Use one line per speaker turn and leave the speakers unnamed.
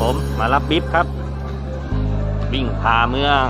ผมมารับบิ๊บครับ วิ่งพาเมือง